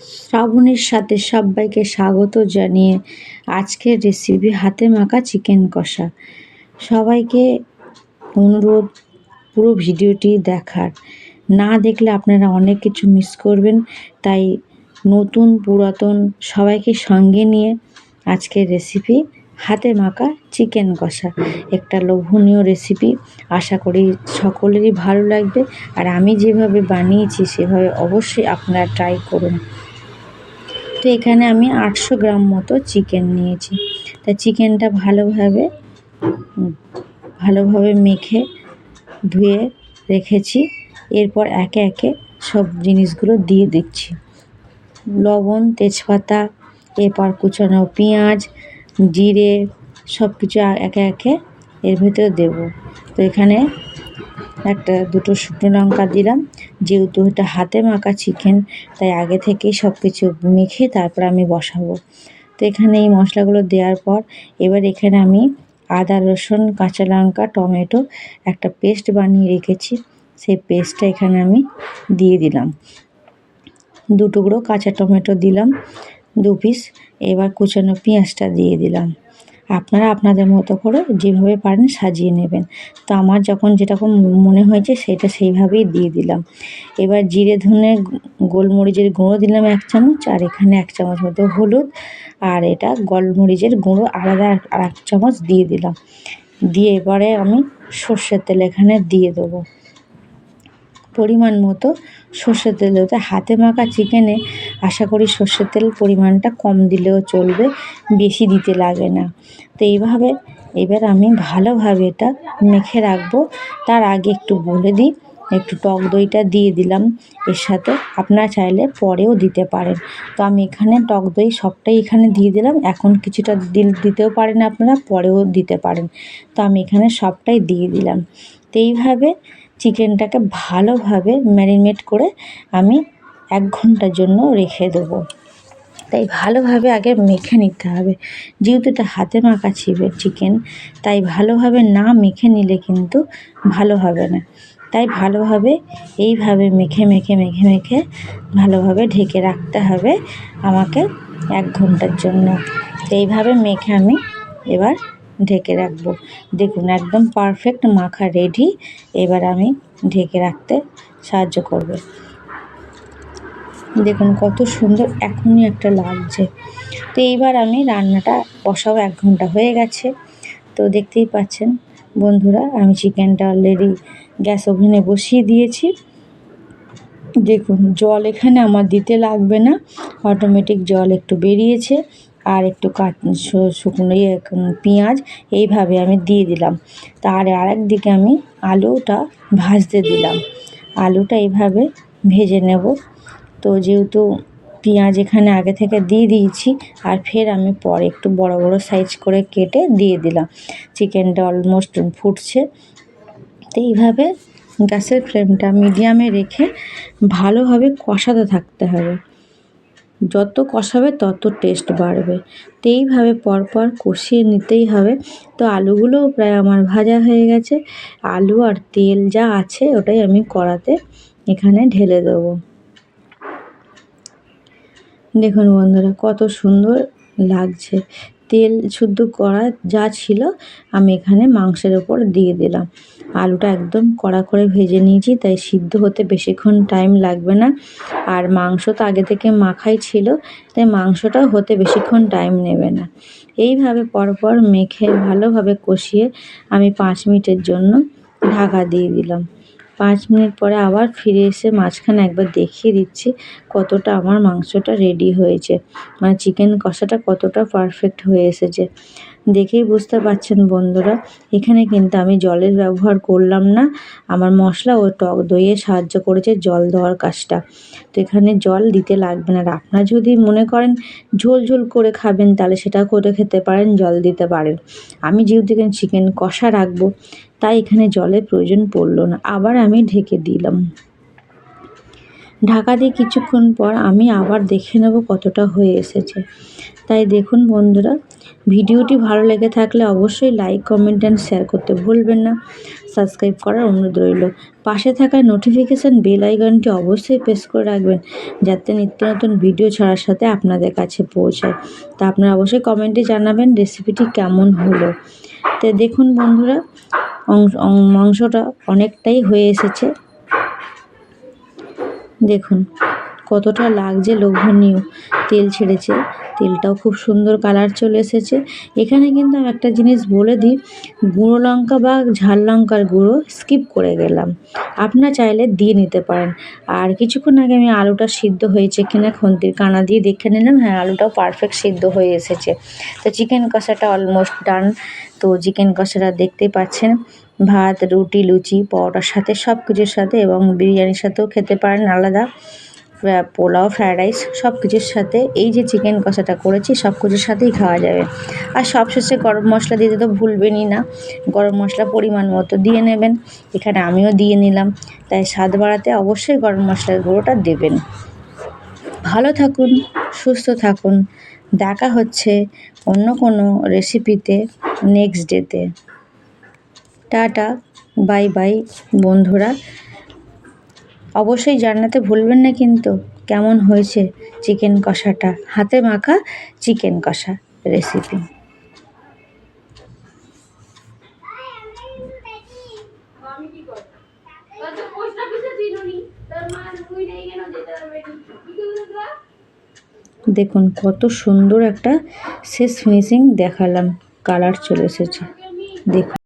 শ্রাবণীর সাথে সবাইকে স্বাগত জানিয়ে আজকের রেসিপি হাতে মাখা চিকেন কষা। সবাইকে অনুরোধ, পুরো ভিডিওটি দেখার। না দেখলে আপনারা অনেক কিছু মিস করবেন, তাই নতুন, পুরাতন সবাইকে সঙ্গে নিয়ে আজকের রেসিপি হাতে মাখা চিকেন কষা। একটা লোভনীয় রেসিপি আশা করি সকলেরই ভালো লাগবে। আর আমি যেভাবে বানিয়েছি, সেভাবে অবশ্যই আপনারা ট্রাই করুন। তো এখানে আমি আটশো গ্রাম মতো চিকেন নিয়েছি। তা চিকেনটা ভালোভাবে ভালোভাবে মেখে ধুয়ে রেখেছি। এরপর একে একে সব জিনিসগুলো দিয়ে দিচ্ছি। লবণ, তেজপাতা, এরপর কুচানো পেঁয়াজ, জিরে সব কিছু একে একে এর ভেতরে দেব। তো এখানে একটা দুটো শুকনো লঙ্কা দিলাম। যেহেতু এটা হাতে মাখা চিকেন তাই আগে থেকেই সব কিছু মেখে তারপর আমি বসাবো। তো এখানে এই মশলাগুলো দেওয়ার পর এবার এখানে আমি আদা, রসুন, কাঁচা লঙ্কা, টমেটো একটা পেস্ট বানিয়ে রেখেছি। সেই পেস্টটা এখানে আমি দিয়ে দিলাম। দু টুকরো কাঁচা টমেটো দিলাম, দু পিস এবার কুচানো পেঁয়াজটা দিয়ে দিলাম। আপনারা আপনাদের মতো করে যেভাবে পারেন সাজিয়ে নেবেন। তো আমার যখন যেরকম মনে হয়েছে সেটা সেইভাবেই দিয়ে দিলাম। এবার জিরে ধনে গোলমরিচের গুঁড়ো দিলাম এক চামচ, আর এখানে এক চামচ মতো হলুদ, আর এটা গোলমরিচের গুঁড়ো আলাদা আর এক চামচ দিয়ে দিলাম। দিয়ে এবারে আমি সর্ষের তেল এখানে দিয়ে দেবো। পরিমাণ মতো সর্ষের তেল দেবো। হাতে মাখা চিকেনে আশা করি সর্ষের তেল পরিমাণটা কম দিলেও চলবে, বেশি দিতে লাগে না। তো এইভাবে এবার আমি ভালোভাবে এটা মেখে রাখব। তার আগে একটু বলে দিই, একটু টক দইটা দিয়ে দিলাম। এর সাথে আপনারা চাইলে পরেও দিতে পারেন। তো আমি এখানে টক দই সবটাই এখানে দিয়ে দিলাম। এখন কিছুটা দিতেও পারেন আপনারা, পরেও দিতে পারেন। তো আমি এখানে সবটাই দিয়ে দিলাম। তো এইভাবে চিকেনটাকে ভালোভাবে ম্যারিনেট করে আমি এক ঘণ্টার জন্য রেখে দেবো। তাই ভালোভাবে আগে মেখে নিতে হবে। যেহেতু এটা হাতে মাখা ছিবে চিকেন, তাই ভালোভাবে না মেখে নিলে কিন্তু ভালো হবে না। তাই ভালোভাবে এইভাবে মেখে মেখে মেখে মেখে ভালোভাবে ঢেকে রাখতে হবে আমাকে এক ঘণ্টার জন্য। এইভাবে মেখে আমি এবার ঢেকে রাখব। দেখুন, একদম পারফেক্ট মাখা রেডি এবার আমি ঢেকে রাখতে সাহায্য করবে। দেখুন, কত সুন্দর এখনই একটা লাগছে। তো এইবার আমি রান্নাটা বসাও, এক ঘণ্টা হয়ে গেছে। তো দেখতেই পাচ্ছেন বন্ধুরা, আমি চিকেনটা অলরেডি গ্যাস ওভেনে বসিয়ে দিয়েছি। দেখুন, জল এখানে আমার দিতে লাগবে না। অটোমেটিক জল একটু বেরিয়েছে। আর একটু কাট শুকনো ইয়ে পেঁয়াজ এইভাবে আমি দিয়ে দিলাম। তার আরেক দিকে আমি আলুটা ভাজতে দিলাম। আলুটা এইভাবে ভেজে নেব। তো যেহেতু পেঁয়াজ এখানে আগে থেকে দিয়ে দিয়েছি, আর ফের আমি পরে একটু বড় বড় সাইজ করে কেটে দিয়ে দিলাম। চিকেনটা অলমোস্ট ফুটছে। তো এইভাবে গ্যাসের ফ্লেমটা মিডিয়ামে রেখে ভালোভাবে কষাতে থাকতে হবে। যত কষাবে তত টেস্ট বাড়বে। তো এইভাবে পরপর কষিয়ে নিতেই হবে। তো আলুগুলোও প্রায় আমার ভাজা হয়ে গেছে। আলু আর তেল যা আছে ওটাই আমি কড়াতে এখানে ঢেলে দেবো। দেখুন বন্ধুরা, কত সুন্দর লাগছে। তেল শুদ্ধ করা যা ছিল, আমি এখানে মাংসের ওপর দিয়ে দিলাম। আলুটা একদম কড়া করে ভেজে নিয়েছি, তাই সিদ্ধ হতে বেশিক্ষণ টাইম লাগবে না। আর মাংস তো আগে থেকে মাখাই ছিল, তাই মাংসটা হতে বেশিক্ষণ টাইম নেবে না। এইভাবে পরপর মেখে ভালোভাবে কষিয়ে আমি পাঁচ মিনিটের জন্য ঢাকা দিয়ে দিলাম। পাঁচ মিনিট পরে আবার ফিরে এসে মাঝখানে একবার দেখিয়ে দিচ্ছি কতটা আমার মাংসটা রেডি হয়েছে। মানে চিকেন কষাটা কতটা পারফেক্ট হয়ে এসেছে। দেখেই বুঝতে পারছেন বন্ধুরা, এখানে কিন্তু আমি জলের ব্যবহার করলাম না। আমার মশলা ও টক দইয়ে সাহায্য করেছে জল দেওয়ার কাজটা। তো এখানে জল দিতে লাগবে না। আর আপনারা যদি মনে করেন ঝোল ঝোল করে খাবেন, তাহলে সেটা করে খেতে পারেন, জল দিতে পারেন। আমি যেহেতু এখানে চিকেন কষা রাখব, তাই এখানে জলের প্রয়োজন পড়ল না। আবার আমি ঢেকে দিলাম। ঢাকা দিয়ে কিছুক্ষণ পর আমি আবার দেখে নেব কতটা হয়ে এসেছে। তাই দেখুন বন্ধুরা ভিডিওটি ভালো লেগে থাকলে অবশ্যই লাইক, কমেন্ট অ্যান্ড শেয়ার করতে ভুলবেন না। সাবস্ক্রাইব করার অনুরোধ রইল। পাশে থাকা নোটিফিকেশান বেল আইকনটি অবশ্যই প্রেস করে রাখবেন, যাতে নিত্য নতুন ভিডিও ছাড়ার সাথে আপনাদের কাছে পৌঁছায়। তা আপনারা অবশ্যই কমেন্টে জানাবেন রেসিপিটি কেমন হলো। তো দেখুন বন্ধুরা মাংসটা অনেকটাই হয়ে এসেছে। দেখুন। কতটা লাগছে লোভনীয়। তেল ছেড়েছে, তেলটাও খুব সুন্দর কালার চলে এসেছে। এখানে কিন্তু আমি একটা জিনিস বলে দিই, গুঁড়ো লঙ্কা বা ঝাল লঙ্কার গুঁড়ো স্কিপ করে গেলাম। আপনার চাইলে দিয়ে নিতে পারেন। আর কিছুক্ষণ আগে আমি আলুটা সিদ্ধ হয়েছে কিনা খুন্তির কানা দিয়ে দেখে নিলাম। হ্যাঁ আলুটাও পারফেক্ট সিদ্ধ হয়ে এসেছে। তো চিকেন কষাটা অলমোস্ট ডান তো চিকেন কষাটা দেখতে পাচ্ছেন। ভাত, রুটি, লুচি, পরোটার সাথে সব কিছুর সাথে এবং বিরিয়ানির সাথেও খেতে পারেন, আলাদা। পোলাও ফ্রায়েড রাইস সব কিছুর সাথে এই যে চিকেন কষাটা করেছি সব কিছুর সাথেই খাওয়া যাবে। আর সবশেষে গরম মশলা দিতে তো ভুলবেনই না। গরম মশলা পরিমাণ মতো দিয়ে নেবেন। এখানে আমিও দিয়ে নিলাম। তাই স্বাদ বাড়াতে অবশ্যই গরম মশলার গুঁড়োটা দেবেন। ভালো থাকুন, সুস্থ থাকুন। দেখা হচ্ছে অন্য কোনো রেসিপিতে নেক্সট ডেতে টাটা বাই বাই বন্ধুরা। অবশ্যই জানাতে ভুলবেন না কিন্তু। কেমন হয়েছে চিকেন কষাটা? হাতে মাখা চিকেন কষা রেসিপি দেখুন, কত সুন্দর একটা শেষ ফিনিশিং দেখালাম। কালার চলে এসেছে। দেখুন।